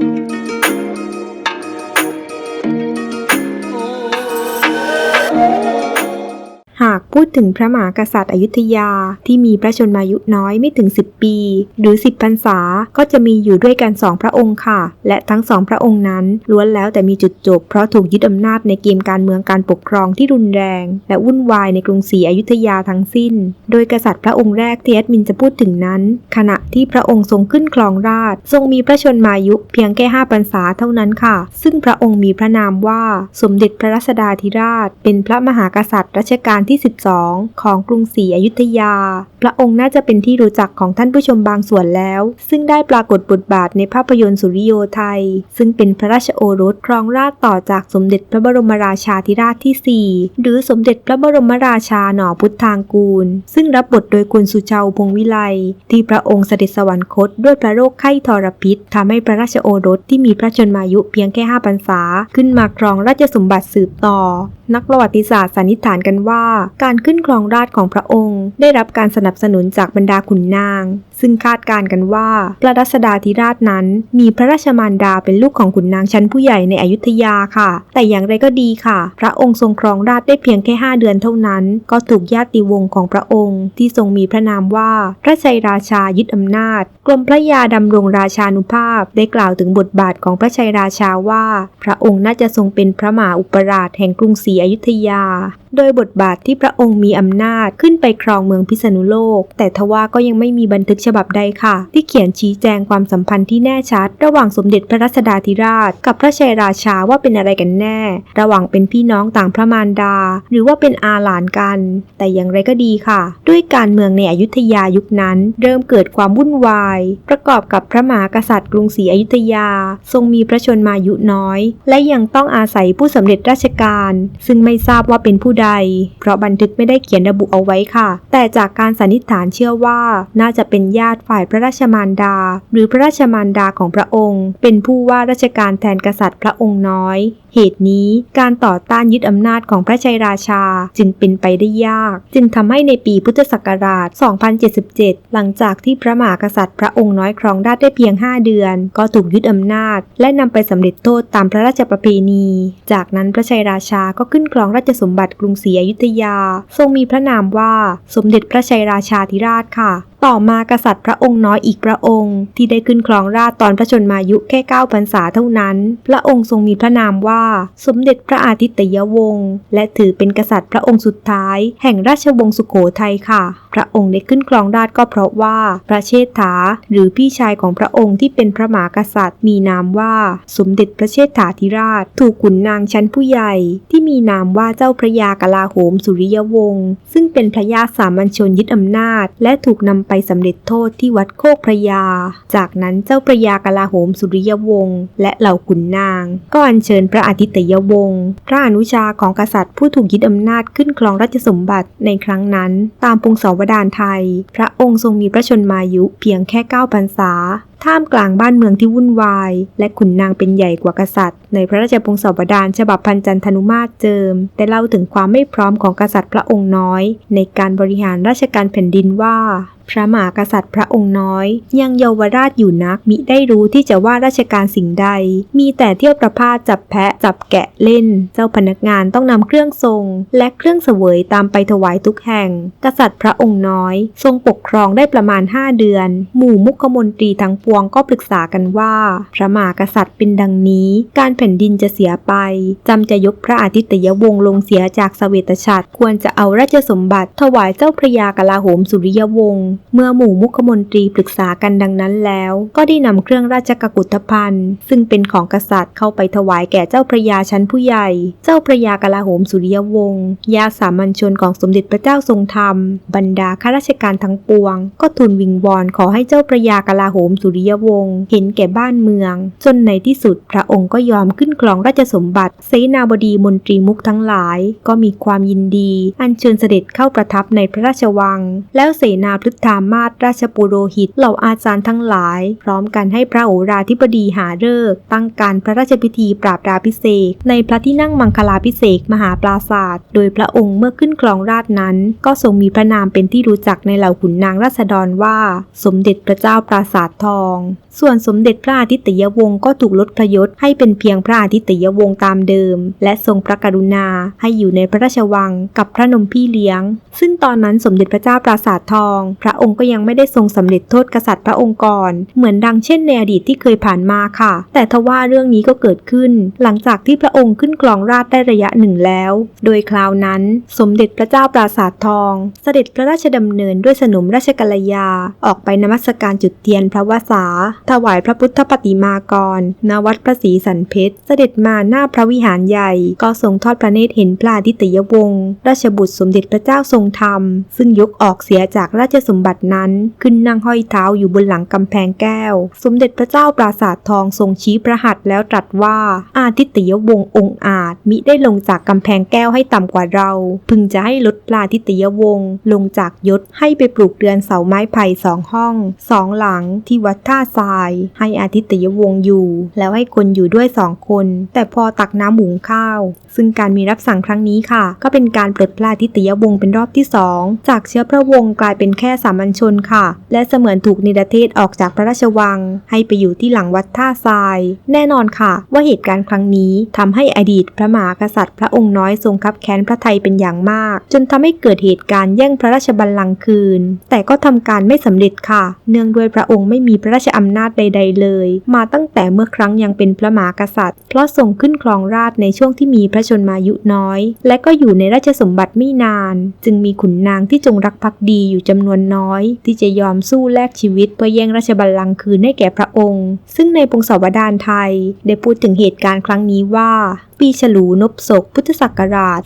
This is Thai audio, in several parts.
Thank you. พูดถึงพระมหากษัตริย์อยุธยาที่มีพระชนมายุน้อยไม่ถึง 10 ปี หรือ 10พรรษา ก็จะมีอยู่ด้วยกันสองพระองค์ค่ะ และทั้งสองพระองค์นั้นล้วนแล้วแต่มีจุดจบ เพราะถูกยึดอำนาจในเกมการเมืองการปกครองที่รุนแรง และวุ่นวายในกรุงศรีอยุธยาทั้งสิ้น โดยกษัตริย์พระองค์แรกที่แอดมินจะพูดถึงนั้น ขณะที่พระองค์ทรงขึ้นครองราชทรงมีพระชนมายุเพียงแค่5พรรษาเท่านั้นค่ะ ซึ่งพระองค์มีพระนามว่าสมเด็จพระรัชดาธิราช เป็นพระมหากษัตริย์รัชกาลที่12 ของกรุงศรีอยุธยา พระองค์น่าจะเป็นที่รู้จักของท่านผู้ชมบางส่วนแล้ว ซึ่งได้ปรากฏบทบาทในภาพยนตร์สุริโยไทย ซึ่งเป็นพระราชโอรสครองราชต่อจากสมเด็จพระบรมราชาธิราชที่ 4 หรือสมเด็จพระบรมราชาหนอพุทธางกูล ซึ่งรับบทโดยคุณสุชาวพงวิไลที่พระองค์เสด็จสวรรคตด้วยพระโรคไข้ทรพิษทำให้พระราชโอรสที่มีพระชนมายุเพียงแค่5พรรษา ขึ้นมาครองราชสมบัติสืบต่อ นักประวัติศาสตร์สันนิษฐานกันว่าการการขึ้นครองราชของพระองค์ ได้รับการสนับสนุนจากบรรดาขุนนาง ซึ่งคาดการกันว่าพระรัชดาธิราชนั้น มีพระราชมารดาเป็นลูกของขุนนางชั้นผู้ใหญ่ในอยุธยาค่ะ แต่อย่างไรก็ดีค่ะ พระองค์ทรงครองราชได้เพียงแค่ 5 เดือนเท่านั้น ก็ถูกญาติวงศ์ของพระองค์ ที่ทรงมีพระนามว่าพระชัยราชายึดอำนาจ กรมพระยาดำรงราชานุภาพ ได้กล่าวถึงบทบาทของพระชัยราชาว่า พระองค์น่าจะทรงเป็นพระมหาอุปราชแห่งกรุงศรีอยุธยา โดยบทบาทที่พระองค์มีอำนาจขึ้นไปครองเมืองพิษณุโลก แต่ทว่าก็ยังไม่มีบันทึกฉบับใดค่ะ ที่เขียนชี้แจงความสัมพันธ์ที่แน่ชัด ระหว่างสมเด็จพระรัชดาธิราช กับพระชัยราชาว่าเป็นอะไรกันแน่ ระหว่างเป็นพี่น้องต่างพระมารดา หรือว่าเป็นอาหลานกัน แต่อย่างไรก็ดีค่ะ ด้วยการเมืองในอยุธยายุคนั้น เริ่มเกิดความวุ่นวาย ประกอบกับพระมหากษัตริย์กรุงศรีอยุธยา ทรงมีพระชนมายุน้อย และยังต้องอาศัยผู้สำเร็จราชการ ซึ่งไม่ทราบว่าเป็นผู้ใดเพราะบันทึกไม่ได้เขียนระบุเอาไว้ค่ะ แต่จากการสันนิษฐานเชื่อว่าน่าจะเป็นญาติฝ่ายพระราชมารดา หรือพระราชมารดาของพระองค์ เป็นผู้ว่าราชการแทนกษัตริย์พระองค์น้อยเหตุนี้การต่อต้านยึดอำนาจของพระชัยราชาจึงเป็นไปได้ยาก จึงทำให้ในปีพุทธศักราช 2077 หลังจากที่พระมหากษัตริย์พระองค์น้อยครองราชได้เพียง 5 เดือน ก็ถูกยึดอำนาจ และนำไปสำเร็จโทษตามพระราชประเพณี จากนั้นพระชัยราชาก็ขึ้นครองราชสมบัติกรุงศรีอยุธยา ทรงมีพระนามว่าสมเด็จพระชัยราชาธิราชค่ะ ต่อมากษัตริย์พระองค์น้อยอีกพระองค์ ที่ได้ขึ้นครองราชย์ตอนพระชนมายุแค่9พรรษาเท่านั้น พระองค์ทรงมีพระนามว่าสมเด็จพระอาทิตยวงศ์ และถือเป็นกษัตริย์พระองค์สุดท้าย แห่งราชวงศ์สุโขทัยค่ะพระองค์ได้ขึ้นครองราชก็เพราะว่าพระเชษฐา หรือพี่ชายของพระองค์ที่เป็นพระมหากษัตริย์ มีนามว่าสมเด็จพระเชษฐาธิราช ถูกขุนนางชั้นผู้ใหญ่ ที่มีนามว่าเจ้าพระยากลาโหมสุริยวงศ์ซึ่งเป็นพระญาสามัญชนยึดอำนาจ และถูกนำไปสำเร็จโทษที่วัดโคกพระยา จากนั้นเจ้าพระยากลาโหมสุริยวงศ์และเหล่าขุนนาง ก็อัญเชิญพระอาทิตยวงศ์พระอนุชาของกษัตริย์ผู้ถูกยึดอำนาจขึ้นครองราชสมบัติในครั้งนั้น ตามพงศาวดารไทย พระองค์ทรงมีพระชนมายุเพียงแค่9พรรษา ท่ามกลางบ้านเมืองที่วุ่นวาย และขุนนางเป็นใหญ่กว่ากษัตริย์ ในพระราชพงศาวดารฉบับพันจันทนุมาตรเจิม ได้เล่าถึงความไม่พร้อมของกษัตริย์พระองค์น้อย ในการบริหารราชการแผ่นดินว่า พระมหากษัตริย์พระองค์น้อย ยังเยาวราชอยู่นักมิได้รู้ที่จะว่าราชการสิ่งใด มีแต่เที่ยวประพาสจับแพะจับแกะเล่น เจ้าพนักงานต้องนำเครื่องทรง และเครื่องเสวยตามไปถวายทุกแห่ง กษัตริย์พระองค์น้อย ทรงปกครองได้ประมาณ 5 เดือน หมู่มุขมนตรีทั้งปวงก็ปรึกษากันว่า พระมหากษัตริย์เป็นดังนี้ การแผ่นดินจะเสียไปจำจะยกพระอาทิตยวงศ์ลงเสียจากสเวตฉัตรควรจะเอาราชสมบัติถวายเจ้าพระยากลาโหมสุริยวงศ์เมื่อหมู่มุขมนตรีปรึกษากันดังนั้นแล้ว ก็ได้นำเครื่องราชกุฏภัณฑ์ ซึ่งเป็นของกษัตริย์เข้าไปถวายแก่เจ้าพระยาชั้นผู้ใหญ่ เจ้าพระยากลาโหมสุริยวงศ์ญาสามัญชนของสมเด็จพระเจ้าทรงธรรม บรรดาข้าราชการทั้งปวง ก็ทูลวิงวอนขอให้เจ้าพระยากลาโหมสุริยวงศ์เห็นแก่บ้านเมือง จนในที่สุดพระองค์ก็ยอมขึ้นครองราชสมบัติเสนาบดีมนตรีมุกทั้งหลาย ก็มีความยินดี อัญเชิญเสด็จเข้าประทับในพระราชวัง แล้วเสนาพฤทธารามาสราชปุโรหิตเหล่าอาจารย์ทั้งหลาย พร้อมกันให้พระโอราธิบดีหาฤกษ์ตั้งการพระราชพิธีปราบราพิเศษในพระที่นั่งมังคลาพิเศษมหาปราศาสตร์โดยพระองค์เมื่อขึ้นครองราชนั้น ก็ทรงมีพระนามเป็นที่รู้จักในเหล่าขุนนางราษฎรว่า สมเด็จพระเจ้าปราสาททอง ส่วนสมเด็จพระอาทิตยวงศ์ก็ถูกลดพระยศให้เป็นเพียงพระอาทิตยวงศ์ตามเดิม และทรงพระกรุณาให้อยู่ในพระราชวังกับพระนมพี่เลี้ยง ซึ่งตอนนั้นสมเด็จพระเจ้าปราสาททองพระระองค์ก็ยังไม่ได้ทรงสำเร็จโทษกษัตริย์พระองค์ก่อน เหมือนดังเช่นในอดีตที่เคยผ่านมาค่ะ แต่ทว่าเรื่องนี้ก็เกิดขึ้น หลังจากที่พระองค์ขึ้นครองราชได้ระยะหนึ่งแล้ว โดยคราวนั้น สมเด็จพระเจ้าปราสาททอง เสด็จพระราชดำเนินด้วยสนมราชกัลยา ออกไปนมัสการจุดเทียนพระวสา ถวายพระพุทธปฏิมากรณวัดพระศรีสันเพชร เสด็จมาหน้าพระวิหารใหญ่ ก็ทรงทอดพระเนตรเห็นพระอาทิตยวงศ์ราชบุตรสมเด็จพระเจ้าทรงธรรม ซึ่งยกออกเสียจากราชสมบัตินั้น ขึ้นนั่งห้อยเท้าอยู่บนหลังกำแพงแก้ว สมเด็จพระเจ้าปราสาททองทรงชี้พระหัตแล้วตรัสว่า อาทิตยวงศ์องอาจมิได้ลงจากกำแพงแก้วให้ต่ำกว่าเรา พึงจะให้ลดปลาทิตยวงศ์ลงจากยศให้ไปปลูกเรือนเสาไม้ไผ่สองห้องสองหลังที่วัดท่าทราย ให้อาทิตยวงศ์อยู่ แล้วให้คนอยู่ด้วยสองคน แต่พอตักน้ำหุงข้าว ซึ่งการมีรับสั่งครั้งนี้ค่ะ ก็เป็นการปลดปลาทิตยวงศ์เป็นรอบที่สองจากเชื้อพระวงศ์กลายเป็นแค่สามัญชนค่ะ และเสมือนถูกนิรเทศออกจากพระราชวัง ให้ไปอยู่ที่หลังวัดท่าทราย แน่นอนค่ะ ว่าเหตุการณ์ครั้งนี้ทำให้อดีตพระมหากษัตริย์ พระองค์น้อยทรงคับแค้นพระไทยเป็นอย่างมาก จนทำให้เกิดเหตุการณ์แย่งพระราชบัลลังก์คืน แต่ก็ทำการไม่สำเร็จค่ะ เนื่องด้วยพระองค์ไม่มีพระราชอำนาจใด ๆ เลย มาตั้งแต่เมื่อครั้งยังเป็นพระมหากษัตริย์ เพราะทรงขึ้นครองราชในช่วงที่มีพระชนมายุน้อย และก็อยู่ในราชสมบัติไม่นาน จึงมีขุนนางที่จงรักภักดีอยู่จำนวนน้อยที่จะยอมสู้แลกชีวิตเพื่อแย่งราชบัลลังก์คืนให้แก่พระองค์ ซึ่งในพงศาวดารไทย ได้พูดถึงเหตุการณ์ครั้งนี้ว่า ปีฉลูนบศก พุทธศักราช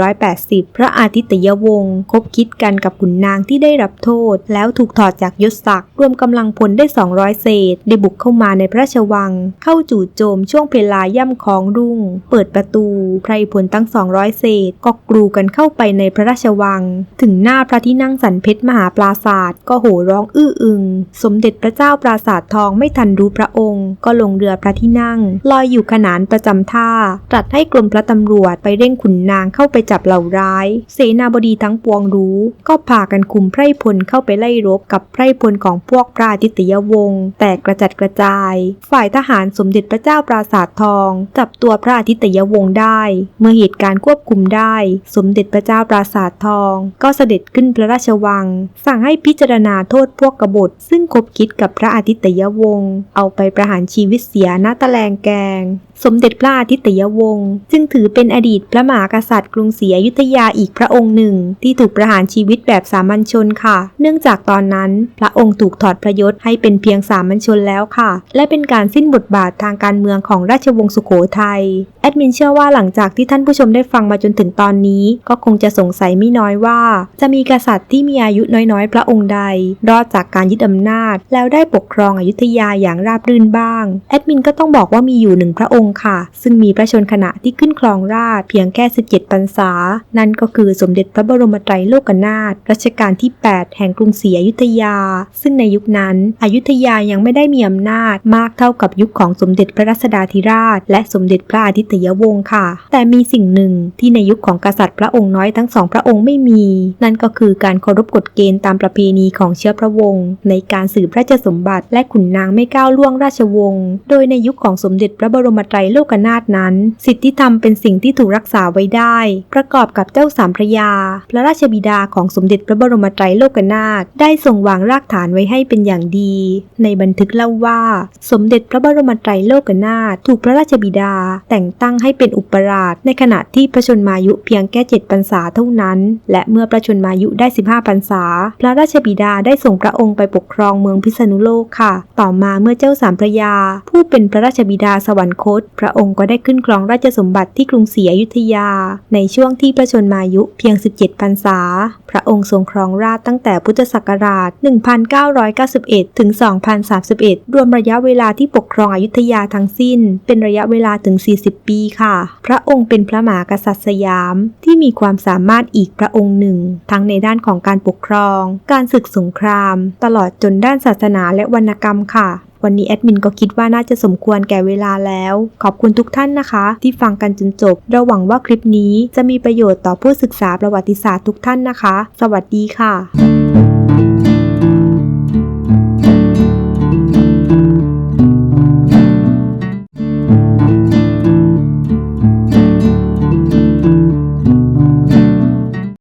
2180 พระอาทิตยวงศ์คบคิดกันกับขุนนางที่ได้รับโทษ แล้วถูกถอดจากยศศักดิ์รวมกำลังพลได้ 200 เศษ ได้บุกเข้ามาในพระราชวัง เข้าจู่โจมช่วงเพลาย่ำของรุ่ง เปิดประตู ไพรพลตั้ง 200 เศษ ก็กรูกันเข้าไปในพระราชวัง ถึงหน้าพระที่นั่งสันเพชรมหาปราศาสตร์ก็โห่ร้องอื้ออึง สมเด็จพระเจ้าปราศาสาททองไม่ทันรู้พระองค์ ก็ลงเรือพระที่นั่ง ลอยอยู่ขนานประจำท่าตรัสให้กรมพระตำรวจไปเร่งขุนนางเข้าไปจับเหล่าร้าย เสนาบดีทั้งปวงรู้ ก็พากันคุมไพร่พลเข้าไปไล่รบกับไพร่พลของพวกพระอาทิตยวงศ์แตกกระจัดกระจาย ฝ่ายทหารสมเด็จพระเจ้าปราสาททอง จับตัวพระอาทิตยวงศ์ได้ เมื่อเหตุการณ์ควบคุมได้ สมเด็จพระเจ้าปราสาททอง ก็เสด็จขึ้นพระราชวัง สั่งให้พิจารณาโทษพวกกบฏ ซึ่งคบคิดกับพระอาทิตยวงศ์เอาไปประหารชีวิตเสียณตะแลงแกงสมเด็จพระอาทิตยวงศ์จึงถือเป็นอดีตพระมหากษัตริย์กรุงศรีอยุธยาอีกพระองค์หนึ่ง ที่ถูกประหารชีวิตแบบสามัญชนค่ะ เนื่องจากตอนนั้น พระองค์ถูกถอดพระยศให้เป็นเพียงสามัญชนแล้วค่ะ และเป็นการสิ้นบทบาททางการเมืองของราชวงศ์สุโขทัยแอดมินเชื่อว่าหลังจากที่ท่านผู้ชมได้ฟังมาจนถึงตอนนี้ ก็คงจะสงสัยไม่น้อยว่า จะมีกษัตริย์ที่มีอายุน้อยๆ พระองค์ใด รอดจากการยึดอำนาจ แล้วได้ปกครองอยุธยาอย่างราบรื่นบ้างแอดมินก็ต้องบอกว่ามีอยู่หนึ่งพระองค์ค่ะ ซึ่งมีพระชนขณะที่ขึ้นครองราชเพียงแค่ 17พรรษา นั่นก็คือสมเด็จพระบรมไตรโลกนาถรัชกาลที่ 8 แห่งกรุงศรีอยุธยา ซึ่งในยุคนั้นอยุธยายังไม่ได้มีอำนาจมากเท่ากับยุคของสมเด็จพระรัศดาธิราช และสมเด็จพระอาทิตยวงศ์ค่ะ แต่มีสิ่งหนึ่งที่ในยุคของกษัตริย์พระองค์น้อยทั้งสองพระองค์ไม่มี นั่นก็คือการเคารพกฎเกณฑ์ตามประเพณีของเชื้อพระวงศ์ในการสืบราชสมบัติ และขุนนางไม่ก้าวล่วงราชวงศ์ โดยในยุคของสมเด็จพระบรมไตรโลกนาถนั้น สิทธิธรรมเป็นสิ่งที่ถูกรักษาไว้ได้ ประกอบกับเจ้าสามพระยา พระราชบิดาของสมเด็จพระบรมไตรโลกนาถได้ทรงวางรากฐานไว้ให้เป็นอย่างดี ในบันทึกเล่าว่า สมเด็จพระบรมไตรโลกนาถถูกพระราชบิดา แต่งตั้งให้เป็นอุปราชในขณะที่พระชนมายุเพียงแค่เจ็ดพรรษาเท่านั้น และเมื่อพระชนมายุได้ 15พรรษา พระราชบิดาได้ส่งพระองค์ไปปกครองเมืองพิษณุโลกค่ะ ต่อมาเมื่อเจ้าสามพระยา ผู้เป็นพระราชบิดาสวรรคตพระองค์ก็ได้ขึ้นครองราชสมบัติที่กรุงศรีอยุธยา ในช่วงที่พระชนมายุเพียง 17 พรรษา พระองค์ทรงครองราชตั้งแต่พุทธศักราช 1991 ถึง 2031 รวมระยะเวลาที่ปกครองอยุธยาทั้งสิ้น เป็นระยะเวลาถึง 40 ปีค่ะ พระองค์เป็นพระมหากษัตริย์สยาม ที่มีความสามารถอีกพระองค์หนึ่ง ทั้งในด้านของการปกครอง การศึกสงคราม ตลอดจนด้านศาสนาและวรรณกรรมค่ะ วันนี้แอดมินก็คิดว่าน่าจะสมควรแก่เวลาแล้ว ขอบคุณทุกท่านนะคะ ที่ฟังกันจนจบเราหวังว่าคลิปนี้จะมีประโยชน์ต่อผู้ศึกษาประวัติศาสตร์ทุกท่านนะคะ สวัสดีค่ะ